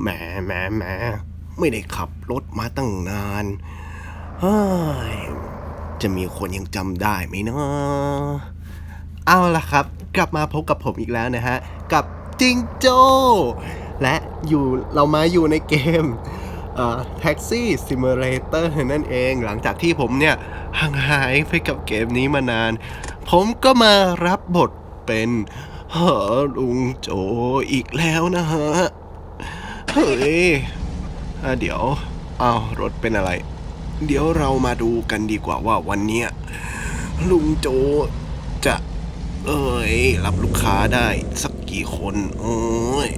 แหมแหมแหมไม่ได้ขับรถมาตั้งนานเฮ้ยจะมีคนยังจำได้ไหมเนาะเอาละครับ กลับมาพบกับผมอีกแล้วนะฮะ กับจิงโจ้ และอยู่เรามาอยู่ในเกมแท็กซี่ซิมูเลเตอร์นั่นเอง หลังจากที่ผมเนี่ยห่างหายไปกับเกมนี้มานาน ผมก็มารับบทเป็น เฮอลุงโจอีกแล้วนะฮะ เฮ้ยอะเดี๋ยวอ้าวรถเป็นอะไร เดี๋ยวเรามาดูกันดีกว่าว่าวันเนี้ยลุงโจจะ เอ้ย รับลูกค้าได้สักกี่คนโอ้ย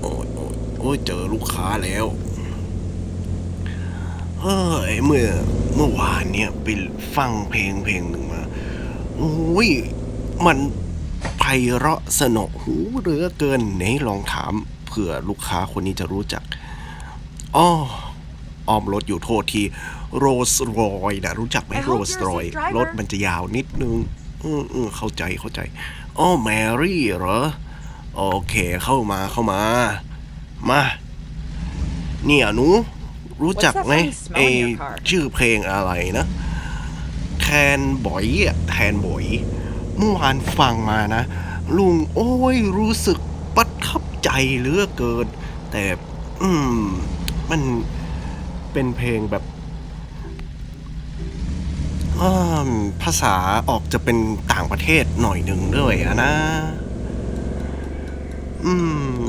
โอ้ยโอ้ยโอ้ยเจอลูกค้าแล้วเฮ้ยเมื่อเมื่อวานเนี่ยไปฟังเพลงเพลงหนึ่งมาโอ้ยมัน ไพเราะสนอหูเหลือเกินไหนลองถามเผื่อลูกค้าคนนี้จะรู้จักอ้อออมรถอยู่โทษทีโรสรอยนะรู้จักไหม I โร hope ส you're a รอย safe driver. รถมันจะยาวนิดนึง อืมอืมเข้าใจเข้าใจอ้อแมรี่เหรอ โอเคเข้ามาเข้ามา มา เนี่ยหนู รู้จักไหม What's that funny smell ไอ in your car? ชื่อเพลงอะไรนะ แทนบอยอะแทนบอยเมื่อวานฟังมานะ ลุงโอ้ยรู้สึกประทับใจเหลือเกิน แต่อืมมันเป็นเพลงแบบอภาษาออกจะเป็นต่างประเทศหน่อยหนึ่งด้วยนะ อืม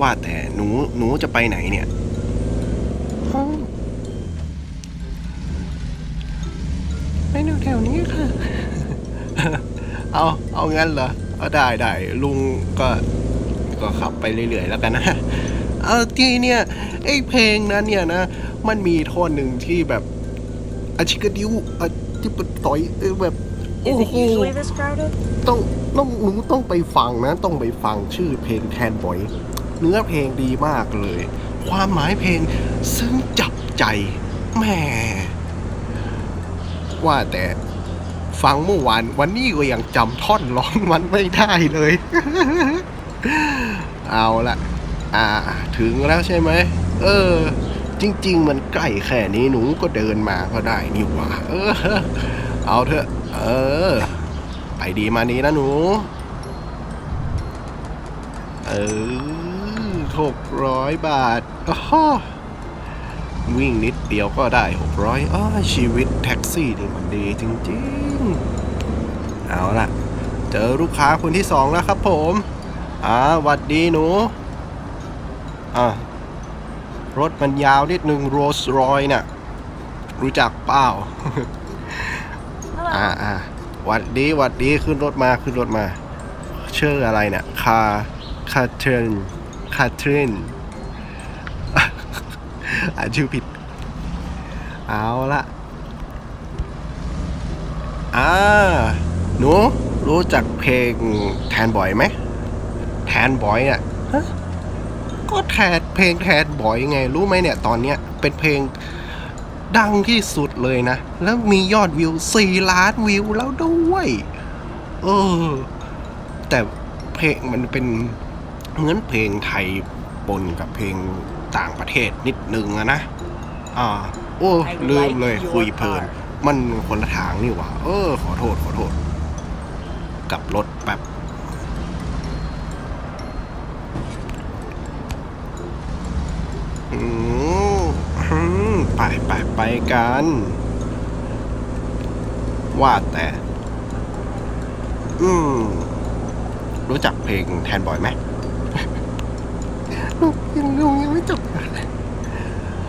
ว่าแต่หนูหนูจะไปไหนเนี่ย เอาเอางั้นเหรอเอาได้ได้ลุงก็ก็ขับไปเรื่อยๆแล้วกันนะเอาที่เนี่ยไอ้เพลงนั้นเนี่ยนะ มันมีท่อนหนึ่งที่แบบอาชิกาดิวอาจิปะต่อยเออแบบ Is โอ้ it โห usually this crowded? ต้องต้องหนูต้องไปฟังนะ ต้องไปฟังชื่อเพลงแทนบอย เนื้อเพลงดีมากเลย ความหมายเพลงซึ้งจับใจแหม่ว่าแต่ ฟังเมื่อวาน วันนี้ก็ยังจำท่อนร้องมันไม่ได้เลย เอาละอ่า ถึงแล้วใช่ไหม เออ จริง ๆ มันใกล้แค่นี้หนูก็เดินมาก็ได้นี่หว่า เออ เอาเถอะ เออ ไปดีมานี้นะหนู เออหกร้อยบาทอ้อ วิ่งนิดเดียวก็ได้หกร้อยอ้อชีวิตแท็กซี่นี่มันดีจริงๆ เอาล่ะ เจอลูกค้าคนที่สองแล้วครับผมอ่าหวัดดีหนู อ่ารถมันยาวนิดนึงโรสรอยน่ะ รู้จักเปล่า Hello. อ่าอ่าหวัดดีหวัดดีขึ้นรถมาขึ้นรถมา ชื่ออะไรเนี่ยคาคาเทรนคาเทรน อ่านชื่อผิด เอาละอ่าหนูรู้จักเพลงแทนบอยไหม แทนบอยอะฮะก็แทนเพลงแทนบอยไง รู้ไหมเนี่ย ตอนเนี้ยเป็นเพลงดังที่สุดเลยนะ แล้วมียอดวิว4ล้านวิวแล้วด้วย เออ แต่เพลงมันเป็นเหมือนเพลงไทยปนกับเพลง ต่างประเทศนิดนึงอะนะ อ่า โอ้ I ลืม like เลย your คุยเพลิน car มันคนละทางนี่หว่า เออ ขอโทษขอโทษ กลับรถแบบอืมอืมไปไปไปกัน ว่าแต่ อืม รู้จักเพลงแทนบอยไหมลูก ยังลุงยังไม่จบ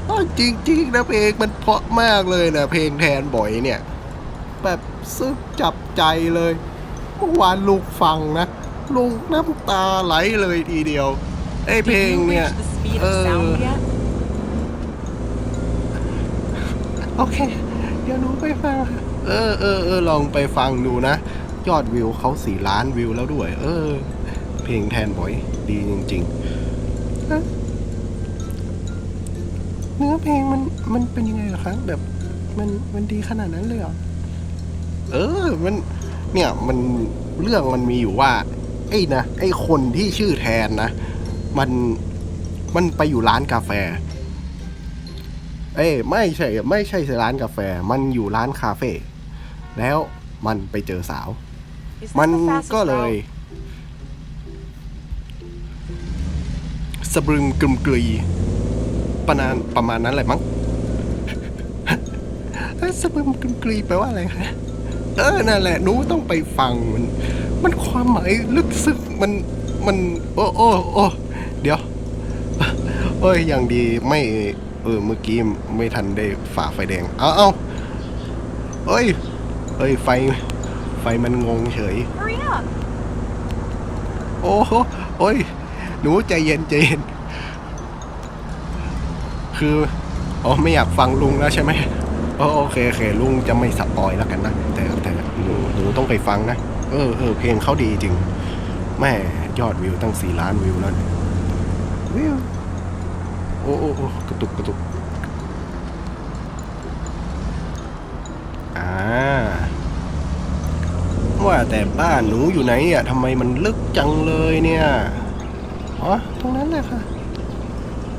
อ้าวจริงนะเพลงมันเพราะมากเลยนะเพลงแทนบอยเนี่ย แบบซึ้งจับใจเลยเมื่อวานลูกฟังนะลุงน้ำตาไหลเลยทีเดียวไอ้เพลงเนี่ย reach the speed uh, of sound yet? โอเค เดี๋ยวหนูไปฟัง เออเออเออลองไปฟังดูนะ ยอดวิวเขาสี่ล้านวิวแล้วด้วย เออ เพลงแทนบอย ดีจริง ๆ ฮะเนื้อเพลงมันมันเป็นยังไงเหรอคะแบบมันมันดีขนาดนั้นเลยเหรอเออ มัน เนี่ยมันเรื่องมันมีอยู่ว่า ไอ้นะไอ้คนที่ชื่อแทนนะ มันมันไปอยู่ร้านกาแฟ เอ้ยไม่ใช่ ไม่ใช่ร้านกาแฟ มันอยู่ร้านคาเฟ่แล้วมันไปเจอสาว Is this มัน the fastest ก็เลย สะบรึงกลึมกลีประมาณประมาณนั้นแหละมั้งเอ้ยสะบรึงกลึมกลีแปลว่าอะไรคะเออนั่นแหละหนูต้องไปฟังมัน มันความหมายลึกซึ้งมันมันโอ้โอ้โอ้เดี๋ยวเอ้ยอย่างดีไม่เออเมื่อกี้ไม่ทันได้ฝ่าไฟแดง เอาเอาเอ้ยเอ้ยไฟไฟมันงงเฉย Hurry up! โอ้โหโอ้ย หนูใจเย็นใจเย็น คืออ๋อไม่อยากฟังลุงแล้วใช่ไหมโอเคโอเคลุงจะไม่สปอยแล้วกันนะแต่แต่หนูหนูต้องไปฟังนะเออเออเพลงเขาดีจริงแม่ยอดวิวตั้งสี่ล้านวิวแล้วเนี่ยวิวโอ้โอ้โอ้กระตุกกระตุกอ่าว่าแต่บ้านหนูอยู่ไหนอะทำไมมันลึกจังเลยเนี่ย อ๋อ ตรงนั้นแหละค่ะ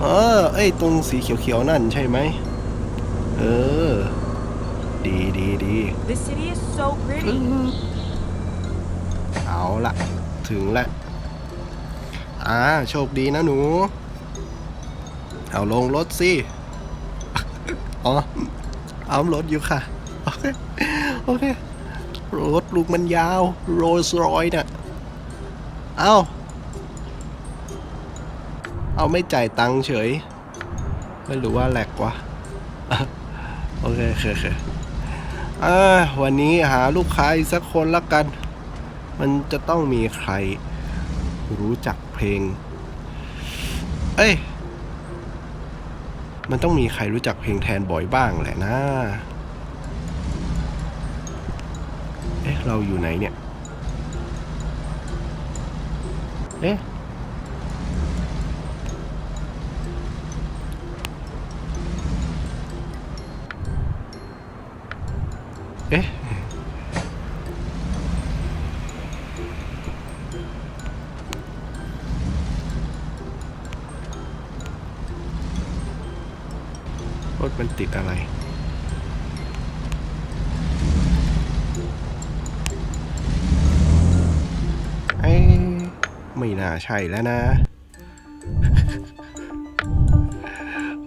เออเอ้ยตรงสีเขียวๆนั่นใช่ไหม เออ ดีดีดี This city is so ปึ๊ pretty. บเอาละ ถึงละ อ่า โชคดีนะหนู เอาลงรถสิ อ๋อ เอารถอยู่ค่ะ โอเค โอเค รถลูกมันยาว โรลส์รอยน่ะ เอา เอาไม่จ่ายตังค์เฉย ไม่รู้ว่าแหลกวะโอเคโอเคโอเคอ่าวันนี้หาลูกค้าอีกสักคนละกัน มันจะต้องมีใคร รู้จักเพลง เอ้ย มันต้องมีใครรู้จักเพลงแทนบ่อยบ้างแหละนะ เอ๊ะ เราอยู่ไหนเนี่ย เอ๊ะ ถมันติดอะไร ไอ้ ไม่น่าใช่แล้วนะ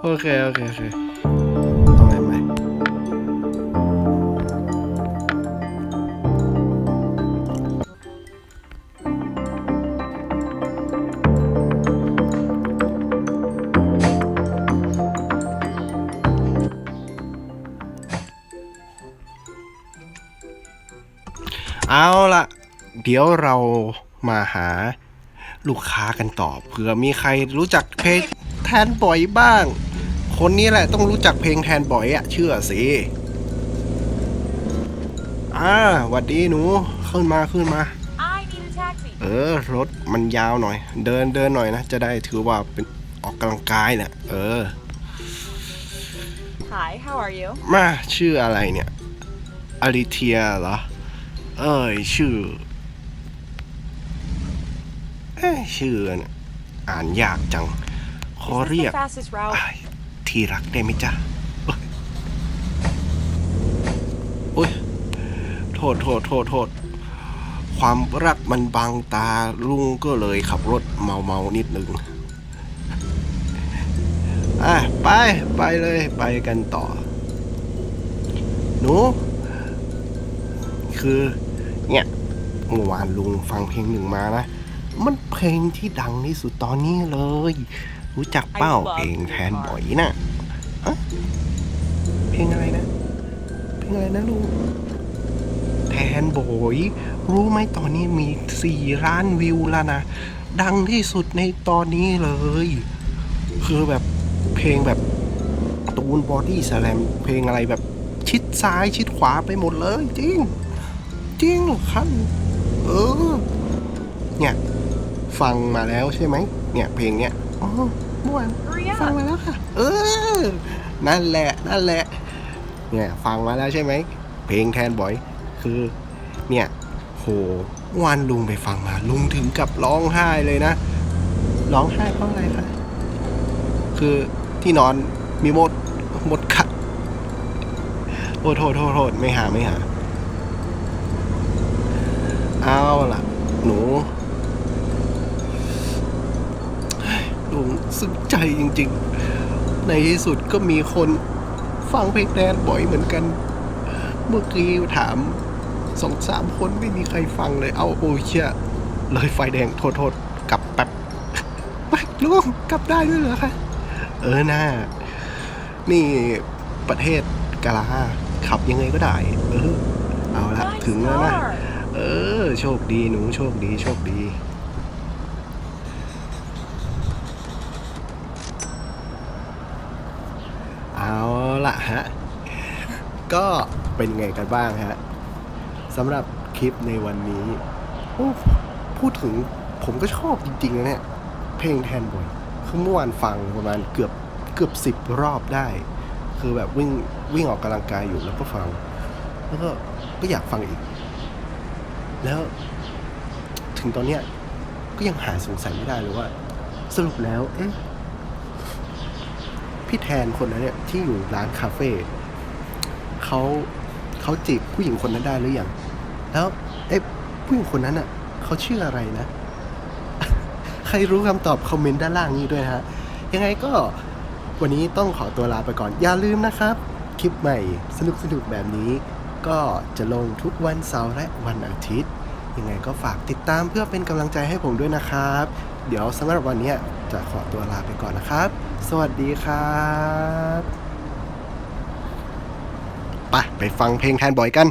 โอเค โอเค โอเค เดี๋ยวเรามาหาลูกค้ากันต่อเผื่อมีใครรู้จักเพลงแทนบ่อยบ้าง คนนี้แหละต้องรู้จักเพลงแทนบ่อยอะเชื่อสิอ่าหวัดดีหนูขึ้นมาขึ้นมา I need a taxi. เออรถมันยาวหน่อย เดินเดินหน่อยนะ จะได้ถือว่าเป็นออกกำลังกายนะเออ Hi, how are you? มาชื่ออะไรเนี่ยอาริเทียเหรอ เอ้ยชื่อเอ้ย ชื่อนอ่านยากจัง ขอเรียก ที่รักได้ไหมจ๊ะโอ้ยโทษโทษโทษโทษความรักมันบังตาลุงก็เลยขับรถเมาเมานิดนึงอะไปไปเลยไปกันต่อ หนู คือเนี่ยเมื่อวานลุงฟังเพลงหนึ่งมานะ มันเพลงที่ดังที่สุดตอนนี้เลย รู้จักเป้า I love เพลงแทน Blue บ่อยนะฮะเพลงอะไรนะ เพลงอะไรนะลุงแทนบ่อยรู้ไหมตอนนี้มีสี่ล้านวิวแล้วนะ ดังที่สุดในตอนนี้เลย คือแบบเพลงแบบตูนบอดี้สแลมเพลงอะไรแบบชิดซ้ายชิดขวาไปหมดเลย จริง จริงครับเออเนี่ย ฟังมาแล้วใช่ไหม เนี่ยเพลงเนี้ยอ๋อเมื่อวาน Hurry ฟัง up. มาแล้วค่ะ เออ นั่นแหละ นั่นแหละ เนี่ยฟังมาแล้วใช่ไหม เพลงแทนบ่อย คือ เนี่ย โหวันลุงไปฟังมา ลุงถึงกับร้องไห้เลยนะ ร้องไห้เพราะอะไรคะ คือที่นอนมีมดมดกัดโอ้โทษโทษโทษไม่หาไม่หา เอาล่ะ หนู ซึ้งใจจริงๆ ในที่สุดก็มีคนฟังเพลงแดนบ่อยเหมือนกัน เมื่อกี้ถามสองสามคนไม่มีใครฟังเลยเอาโอ้ยเชี่ยเลยไฟแดงโทษโทษกลับแป๊บไปลุงกลับได้ด้วยเหรอคะเออหน่านี่ประเทศกาลาขับยังไงก็ได้ เออ เอาละถึงแล้วนะ เออ โชคดีหนูโชคดีโชคดี ละฮะ ก็เป็นไงกันบ้างฮะสำหรับคลิปในวันนี้พูดถึงผมก็ชอบจริงๆนะเนี่ย เพลงแทนบ่อยคือเมื่อวานฟังประมาณเกือบเกือบสิบรอบได้ คือแบบวิ่งวิ่งออกกำลังกายอยู่แล้วก็ฟัง แล้วก็ก็อยากฟังอีก แล้วถึงตอนเนี้ยก็ยังหาสงสัยไม่ได้เลยว่า สรุปแล้วเอ๊ะ พี่แทนคนนั้นเนี่ยที่อยู่ร้านคาเฟ่เขาเขาจีบผู้หญิงคนนั้นได้หรือยังแล้วเอ๊ะผู้หญิงคนนั้นอะเขาชื่ออะไรนะ ใครรู้คำตอบคอมเมนต์ด้านล่างนี้ด้วยฮะ ยังไงก็วันนี้ต้องขอตัวลาไปก่อน อย่าลืมนะครับ คลิปใหม่สนุกสนุกแบบนี้ ก็จะลงทุกวันเสาร์และวันอาทิตย์ ยังไงก็ฝากติดตามเพื่อเป็นกำลังใจให้ผมด้วยนะครับ เดี๋ยวสำหรับวันนี้จะขอตัวลาไปก่อนนะครับ สวัสดีครับ ไป ไปฟังเพลงแทนบ่อยกัน